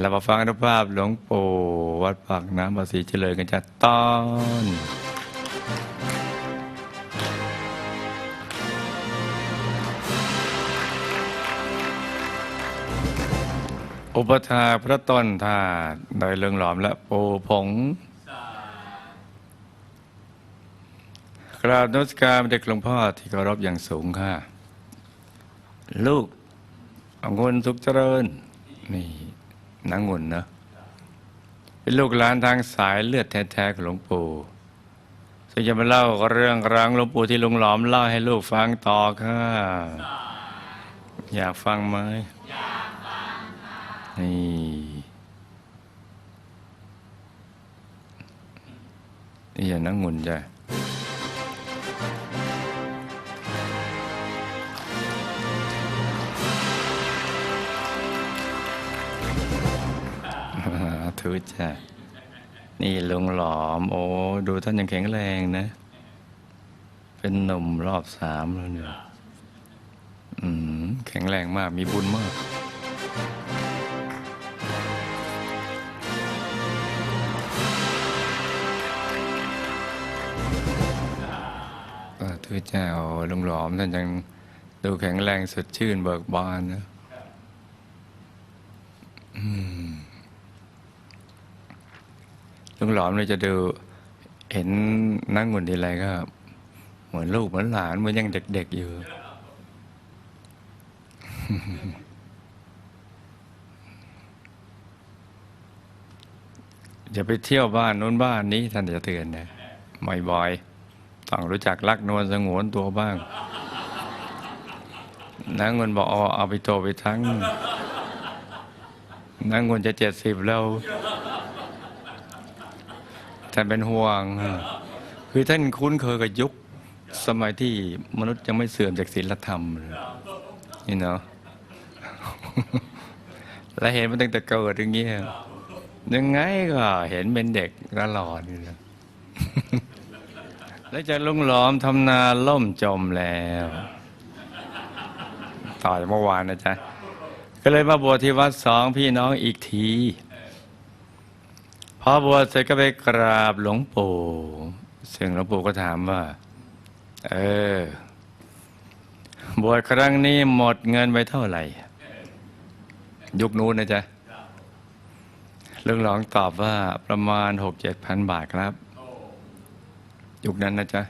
เรามาฟังอนุภาพหลวงปู่วัดปากน้ำภาษีเจริญกันจากตอนอุปถาพระต้นธาตุโดยเรืองหลอมและปูผงกราบนมัสการเด็กหลวงพ่อที่เคารพอย่างสูงค่ะ ลูกองุ่นสุขเจริญ นี่ นางงุ่นเนอะเป็นลูกหลานทางสายเลือดแท้ๆของหลวงปู่ซึ่งจะมาเล่าเรื่องราวหลวงปู่ที่ลุงหลอมเล่าให้ลูกฟังต่อค่ะ อยากฟังไหมนี่นี่อย่านั่งงุนจ้ะ ถือจ้ะนี่ลุงหลอม โอ้ดูท่านยังแข็งแรงนะ เป็นหนุ่มรอบสามแล้วเนี่ยอืมแข็งแรงมากมีบุญมากก็ถือเจ้าลุงหลอมท่านยังดูแข็งแรงสดชื่นเบิกบานนะอืม ลุงหลอมเนี่ยจะดูเห็นนั่งหุ่นทีไรก็ เหมือนลูกเหมือนหลานเหมือนยังเด็ก ๆอยู่ อย่าไปเที่ยวบ้านนู้นบ้านนี้ท่านจะเตือนนะบ่อยๆต้องรู้จักรักนวลสงวนตัวบ้างนางเงินบอกเอาเอาไปโตไปทั้งนางเงินจะเจ็ดสิบแล้ว ท่านเป็นห่วง คือท่านคุ้นเคยกับยุคสมัยที่มนุษย์ยังไม่เสื่อมจากศีลธรรมนี่เนาะและเห็นมันตั้งแต่เกิดอย่างเงี้ยยังไงก็เห็นเป็นเด็กตลอดอยู่นะแล้วจะลุ่งหลอมทำนาล่มจมแล้ว ต่อจากเมื่อวานนะจ๊ะก็เลยมาบวชที่วัดสองพี่น้องอีกที พอบวชเสร็จก็ไปกราบหลวงปู่ซึ่งหลวงปู่ก็ถามว่า เออ บวชครั้งนี้หมดเงินไปเท่าไหร่ ยุคนู้นนะจ๊ะเรื่องหลองตอบว่าประมาณหกเจ็ดพันบาทครับ ยุคนั้นนะจ๊ะ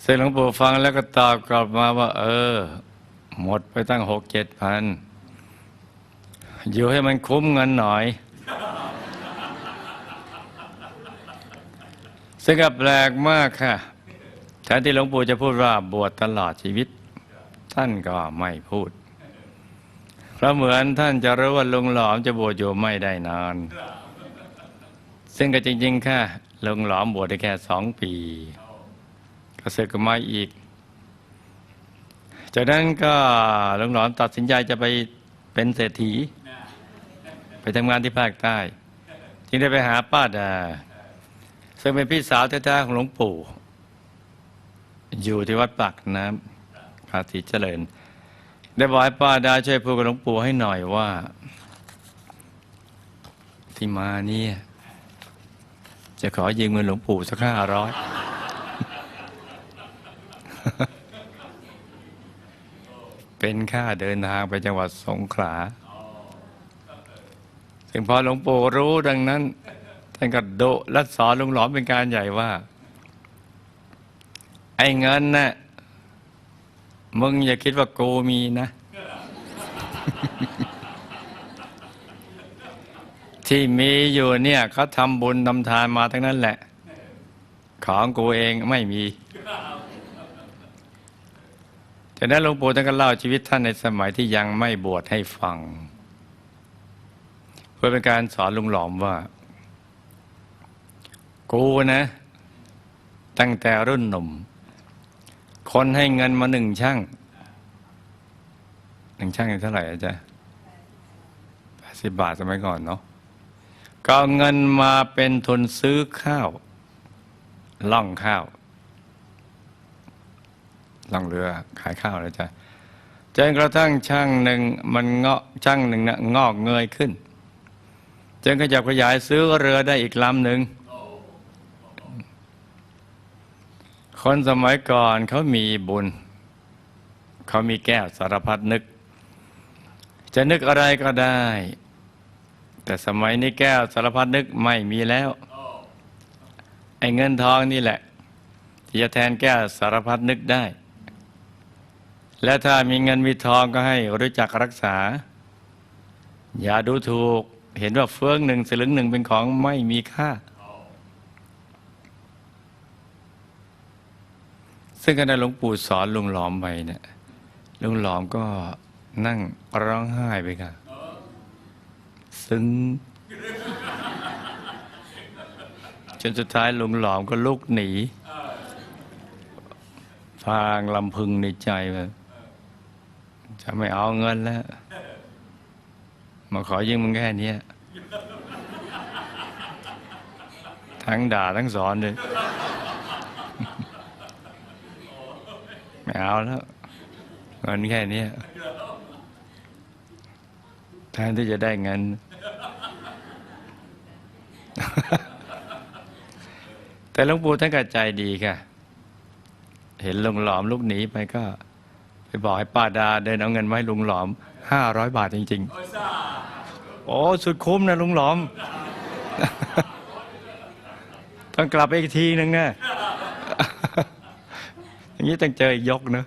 เสร็จหลวงปู่ฟังแล้วก็ตอบกลับมาว่า เออ หมดไปตั้งหกเจ็ดพันอยู่ให้มันคุ้มเงินหน่อย ซึ่งก็แปลกมากค่ะแทนที่หลวงปู่จะพูดว่าบวชตลอดชีวิต ท่านก็ไม่พูด เพราะเหมือนท่านจะรู้ว่าลุงหลอมจะบวชอยู่ไม่ได้นาน ซึ่งก็จริงๆค่ะลุงหลอมบวชได้แค่สองปี ก็ศึกมาอีก จากนั้นก็ลุงหลอมตัดสินใจจะไปเป็นเศรษฐี ไปทำงานที่ภาคใต้ จึงได้ไปหาป้าดา ซึ่งเป็นพี่สาวแท้ๆของหลวงปู่ อยู่ที่วัดปากน้ำภาษีเจริญ ได้บอกให้ป้าดาช่วยพูดกับหลวงปู่ให้หน่อยว่า ที่มาเนี่ยจะขอยืมเงินหลวงปู่สักห้าร้อยเป็นค่าเดินทางไปจังหวัดสงขลาซึ่งพอหลวงปู่รู้ดังนั้น ท่านก็ดุและสอนลุงหลอมเป็นการใหญ่ว่า ไอ้เงินน่ะมึงอย่าคิดว่ากูมีนะ ที่มีอยู่เนี่ยเขาทำบุญทำทานมาทั้งนั้นแหละ ของกูเองไม่มีจากนั้นหลวงปู่ท่านก็เล่าชีวิตท่านในสมัยที่ยังไม่บวชให้ฟัง เพื่อเป็นการสอนลุงหลอมว่า กูนะ ตั้งแต่รุ่นหนุ่ม คนให้เงินมาหนึ่งช่างหนึ่งช่างเท่าไหร่อาจ๊ะแปดสิบบาทสมัยก่อนเนาะก็เอาเงินมาเป็นทุนซื้อข้าว ล่องข้าว ล่องเรือขายข้าวนะจ๊ะจนกระทั่งช่างหนึ่งมันเงาะช่างหนึ่งนะงอกเงยขึ้นจนขยับขยายซื้อเรือได้อีกลำหนึ่ง คนสมัยก่อนเขามีบุญ เขามีแก้วสารพัดนึก จะนึกอะไรก็ได้ แต่สมัยนี้แก้วสารพัดนึกไม่มีแล้ว ไอ้เงินทองนี่แหละ ที่จะแทนแก้วสารพัดนึกได้ และถ้ามีเงินมีทองก็ให้รู้จักรักษา อย่าดูถูก เห็นว่าเฟืองหนึ่งสลึงหนึ่งเป็นของไม่มีค่า ซึ่งขณะหลวงปู่สอนลุงหลอมไปเนี่ยลุงหลอมก็นั่งร้องไห้ไปค่ะซึ้งจนสุดท้ายลุงหลอมก็ลุกหนีพางลำพึงในใจว่าจะไม่เอาเงินแล้ว มาขอยืมมึงแค่นี้ทั้งด่าทั้งสอนเลย ไม่ เอาแล้วเงินแค่นี้แทนที่จะได้เงิน แต่หลวงปู่ท่านก็ใจดีค่ะ เห็นลุงหลอมลุกหนีไปก็ ไปบอกให้ป้าดาเดินเอาเงินมาให้ลุงหลอมห้าร้อยบาทจริง ๆ โอ้สุดคุ้มนะลุงหลอม ต้องกลับไปอีกทีนึงนะ อย่างนี้ต้องเจออีกยกเนอะ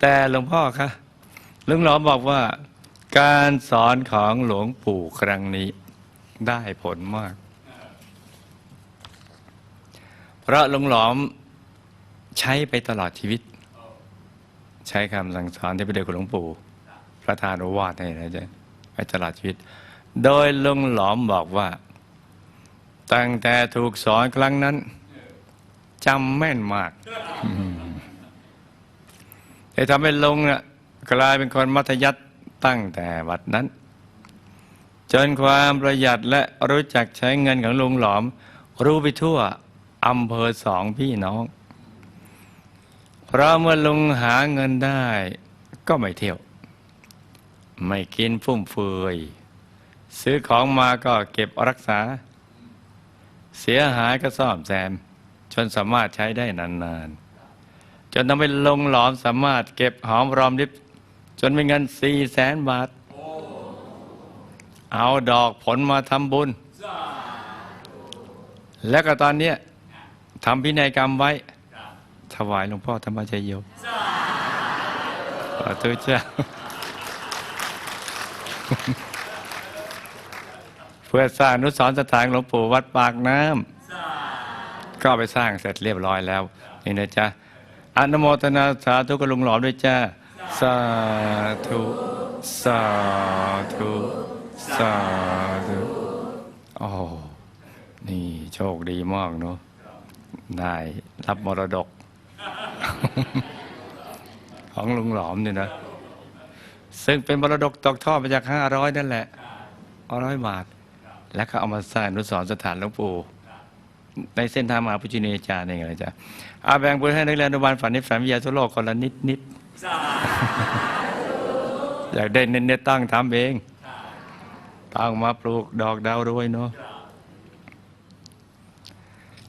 แต่หลวงพ่อคะลุงหลอมบอกว่า การสอนของหลวงปู่ครั้งนี้ ได้ผลมาก เพราะหลุงหลอมใช้ไปตลอดชีวิต ใช้คำสั่งสอนที่ไปเดียวกับหลวงปู่พระธานโอวาทให้นะจ๊ะไปตลอดชีวิต โดยลุงหลอมบอกว่า ตั้งแต่ถูกสอนครั้งนั้น จำแม่นมากจะทำให้ลุงน่ะกลายเป็นคนมัธยัติตั้งแต่บัดนั้น จนความประหยัดและรู้จักใช้เงินของลุงหลอม รู้ไปทั่วอำเภอสองพี่น้อง เพราะเมื่อลุงหาเงินได้ก็ไม่เที่ยว ไม่กินฟุ่มเฟือย ซื้อของมาก็เก็บรักษา เสียหายก็ซ่อมแซม จนสามารถใช้ได้นานๆ จนทำให้ลงหลอมสามารถเก็บหอมรอมริบจนเป็นเงินสี่แสนบาท เอาดอกผลมาทำบุญ แล้วก็ตอนนี้ทำพินัยกรรมไว้ ถวายหลวงพ่อธรรมชโยขอทุเจ้าเพื่อสร้างนุสรสถานหลวงปู่วัดปากน้ำ ก็ไปสร้างเสร็จเรียบร้อยแล้ว นี่นะจ๊ะอนุโมทนาสาธุกับลุงหลอมด้วยจ้าสาธุสาธุสาธุโอ้นี่โชคดีมากเนาะได้รับมรดก ของลุงหลอมเนี่ยนะ ซึ่งเป็นมรดกตกทอดมาจากห้าร้อยนั่นแหละร้อยบาท แล้วก็เอามาสร้างนุสรสถานหลวงปู่ ในเส้นทางมหาพุทธิเนจาร์นี่ไงจ๊ะอาแบ่งบุญให้นักเรียนอนุบาลฝันในฝันวิทยาทุโลกคนละนิดนิดอยากได้เน้นๆตั้งทำเองตั้งมาปลูกดอกดาวรวยเนาะ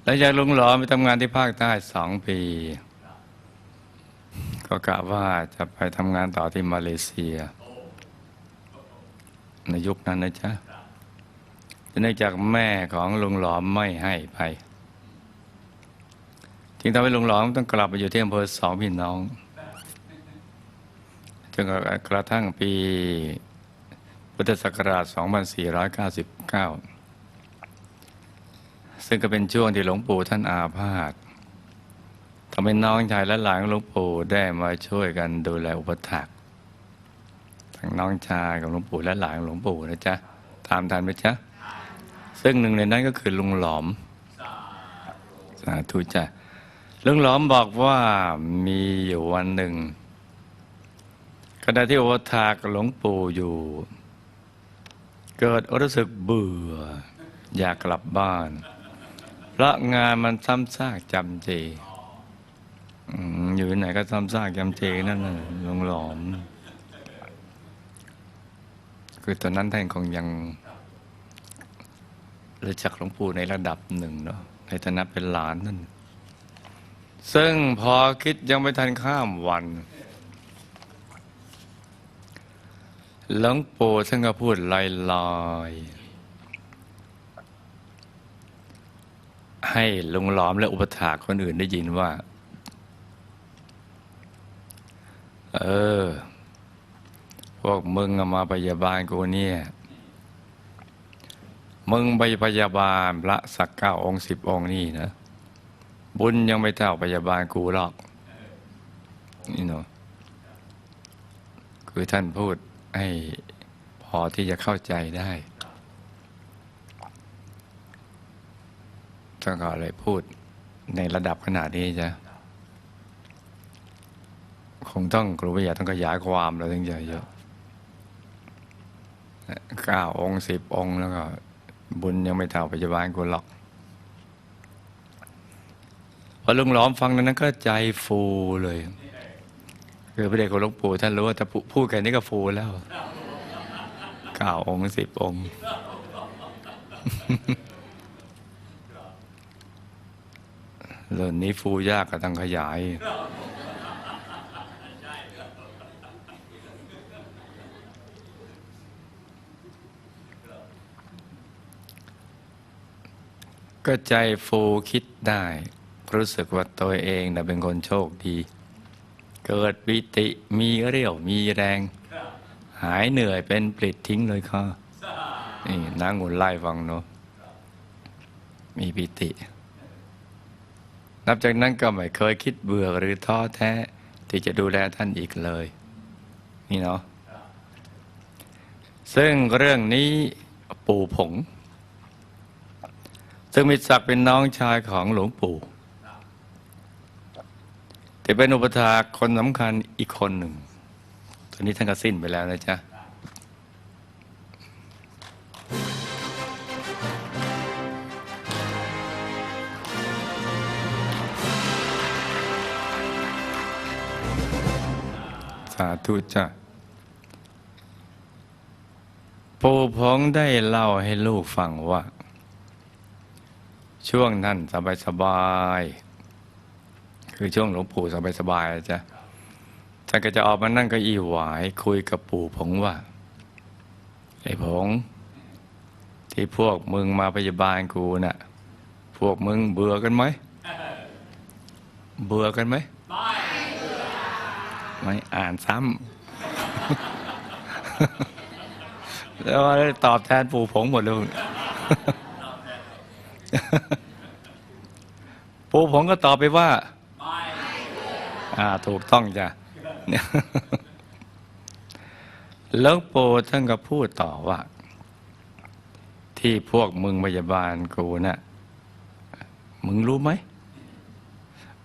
หลังจากลุงหลอมไปทำงานที่ภาคใต้สองปี ก็กะว่าจะไปทำงานต่อที่มาเลเซีย ในยุคนั้นนะจ๊ะ แต่เนื่องจากแม่ของลุงหลอมไม่ให้ไป จึงทำให้ลุงหลอมต้องกลับไปอยู่ที่อำเภอสองพี่น้องจนกระทั่งปีพุทธศักราช 2499 ซึ่งก็เป็นช่วงที่หลวงปู่ท่านอาพาธทำให้น้องชายและหลานของหลวงปู่ได้มาช่วยกันดูแลอุปถัมภ์ทั้งน้องชายของหลวงปู่และหลานของหลวงปู่นะจ๊ะ ตามทันไหมจ๊ะ ซึ่งหนึ่งในนั้นก็คือลุงหลอม สาธุจ้ะลุงหลอมบอกว่ามีอยู่วันหนึ่งขณะที่อุปถากหลวงปู่อยู่ เกิดรู้สึกเบื่อ อยากกลับบ้าน เพราะงานมันซ้ำซากจำเจอยู่ไหนก็ซ้ำซากยำเจนั่นน่ะหลงหลอม คือตอนนั้นท่านคงยัง รู้จักหลวงปู่ในระดับหนึ่งเนาะในฐานะเป็นหลานนั่น ซึ่งพอคิดยังไม่ทันข้ามวันหลวงปู่ท่านก็พูดลอยๆให้ลุงหลอมและอุปถาคนอื่นได้ยินว่า เออ พวกมึงมาพยาบาลกูเนี่ย มึงไปพยาบาลพระสักเก้าองค์สิบองค์นี่นะ บุญยังไม่เท่าพยาบาลกูหรอก นี่เนาะคือท่านพูดให้พอที่จะเข้าใจได้ท่านก็เลยพูดในระดับขนาดนี้จ้ะคงต้องครูวิทยาต้องขยายความแล้วถึงจะเยอะเก้าองค์สิบองค์แล้วก็ บุญยังไม่เท่าปัจจุบันกูหรอกพอลุงหล้อมฟังนั้นก็ใจฟูเลย คือพระเดชคุณหลวงปู่ท่านรู้ว่าถ้าพูดแค่นี้ก็ฟูแล้วเก้าองค์สิบองค์เรื่องนี้ฟูยากก็ต้องขยาย ก็ใจฟูคิดได้ รู้สึกว่าตัวเองนะเป็นคนโชคดี เกิดปิติมีเรี่ยวมีแรง หายเหนื่อยเป็นปลิดทิ้งเลยค่ะนี่นางหุ่นไล่ฟังเนาะมีปิติ นับจากนั้นก็ไม่เคยคิดเบื่อหรือท้อแท้ที่จะดูแลท่านอีกเลย นี่เนาะซึ่งเรื่องนี้ปู่ผง ซึ่งมีศักดิ์เป็นน้องชายของหลวงปู่แต่เป็นอุปถาคนสำคัญอีกคนหนึ่ง ตอนนี้ท่านก็สิ้นไปแล้วนะจ๊ะ สาธุจ้ะปู่พงได้เล่าให้ลูกฟังว่า ช่วงนั้นสบายสบาย คือช่วงหลวงปู่สบายสบายจ้ะท่านก็จะออกมานั่งเก็อีหวาย คุยกับปู่ผงว่าไอ้ผง ที่พวกมึงมาพยาบาลกูน่ะ พวกมึงเบื่อกันไหมเบื่อกันไหมไม่อ่านซ้ำแล้วตอบแทนปู่ผงหมดเลย ปู่ ผงก็ตอบไปว่าอ่า ถูกต้องจ้ะแล้วโปท่านก็พูดต่อว่า ที่พวกมึงพยาบาลกูน่ะมึงรู้ไหม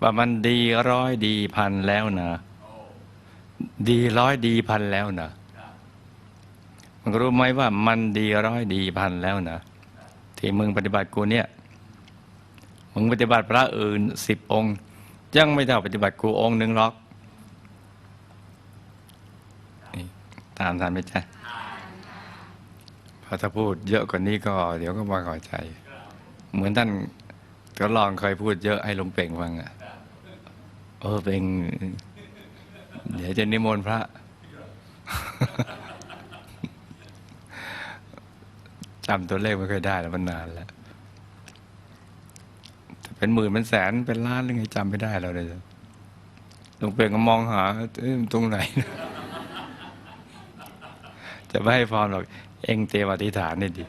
ว่ามันดีร้อยดีพันแล้วนะดีร้อยดีพันแล้วนะมึงรู้ไหมว่ามันดีร้อยดีพันแล้วนะที่มึงปฏิบัติกูเนี่ย งปฏิบัติพระอื่นสิบองค์ ยังไม่เท่าปฏิบัติกูองค์หนึ่งหรอกนี่ตามทันไหมจ๊ะพอถ้าพูดเยอะกว่านี้ก็ เดี๋ยวก็มาขอใจ เหมือนท่านก็ลองเคยพูดเยอะให้หลวงเป่งฟังอะเออเป็นเดี๋ยวจะนิมนต์พระ จำตัวเลขไม่เคอยได้แล้วมันนานแล้ว เป็นหมื่นเป็นแสนเป็นล้านหรือไงจำไม่ได้แล้วเลยหลวงเปลี่ยนก็มองหาเอ้ตรงไหน จะไม่ให้พรหรอก เองเตรียมอธิษฐานนี่ดิ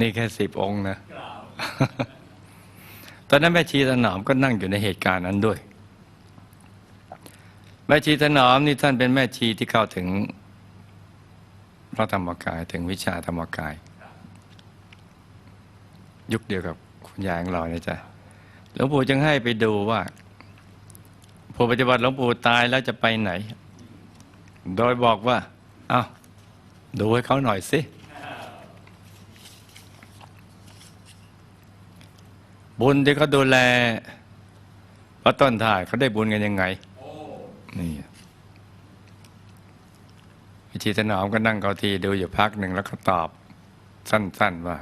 นี่แค่สิบองค์นะ ตอนนั้นแม่ชีถนอมก็นั่งอยู่ในเหตุการณ์นั้นด้วย แม่ชีถนอมนี่ท่านเป็นแม่ชีที่เข้าถึงพระธรรมกายถึงวิชาธรรมกาย ยุคเดียวกับคุณยายของเราเนี่ยจ้ะหลวงปู่จึงให้ไปดูว่าผู้ปฏิบัติหลวงปู่ตายแล้วจะไปไหน โดยบอกว่า เอา้าดูให้เขาหน่อยสิบุญที่เขาดูแลพระต้นถ่ายเขาได้บุญกันยังไงนี่วิชีถนอมก็นั่งเกาทีดูอยู่พักหนึ่งแล้วก็ตอบสั้น ๆ ว่า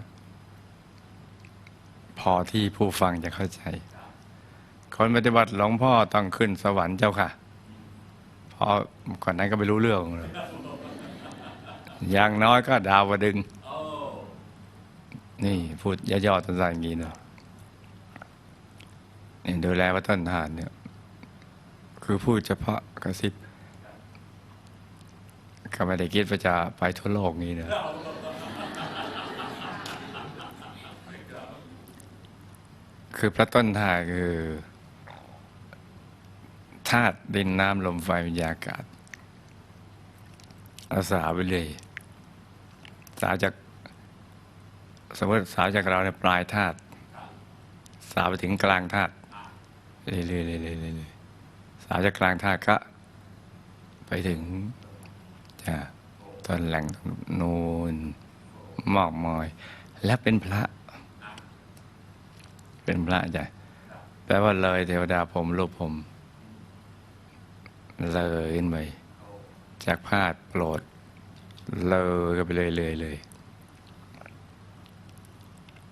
พอที่ผู้ฟังจะเข้าใจ คนปฏิบัติหลวงพ่อต้องขึ้นสวรรค์เจ้าค่ะเพอก่อนนั้นก็ไม่รู้เรื่องเลยอย่างน้อยก็ดาวดึง นี่พูดย่อๆสั้นๆอย่างนี้เนาะนี่ดูแลวัดต้นทานเนี่ย คือพูดเฉพาะกระซิบก็ไม่ได้คิดว่าจะไปทั่วโลกนี้เนะ คือพระต้นทานคือธาตุดินน้ำลมไฟวิญญาอากาศ อาสาไปเลย สาวจากสมมติสาวจากเราในยปลายธาตุสาวไปถึงกลางธาตุเรื่อยๆเรื่อยๆๆสาวจากกลางธาตุก็ ไปถึงจะต้นแหล่งนูนมอกมอย และเป็นพระ เป็นพระจ้ะแปลว่าเลยเทวดาผมรูปผม เลยขึ้นไปจากพาดโปรด เลยก็ไปเลยเลยเลย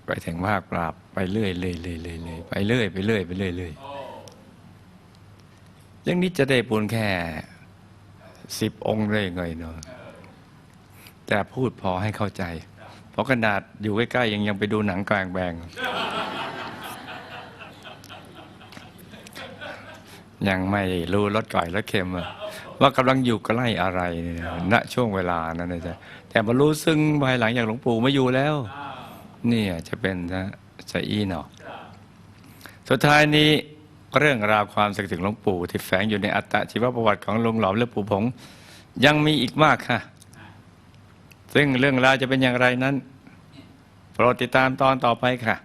ไปถึงภาคปราบไปเรื่อยเรื่อยเรื่อยเรื่อยเรื่อยไปเรื่อยไปเรื่อยไปเรื่อยเรื่อยอย่างนี้จะได้บุญแค่สิบองค์ได้ไงเนาะแต่พูดพอให้เข้าใจ เพราะขนาดอยู่ใกล้ๆยังยังไปดูหนังกลางแบง ยังไม่รู้รสก่อยรสเค็มว่ากำลังอยู่ใกล้อะไรณช่วงเวลานั้นนะจ๊ะแต่มารู้ซึ่งภายหลังจากหลวงปู่ไม่อยู่แล้ว เนี่ยจะเป็นนะจะอีเนาะสุดท้ายนี้เรื่องราวความศักดิ์สิทธิ์หลวงปู่ที่แฝงอยู่ในอัตตชีวประวัติของหลวงหลอมและปู่ผงยังมีอีกมากค่ะ ซึ่งเรื่องราวจะเป็นอย่างไรนั้น โปรดติดตามตอนต่อไปค่ะ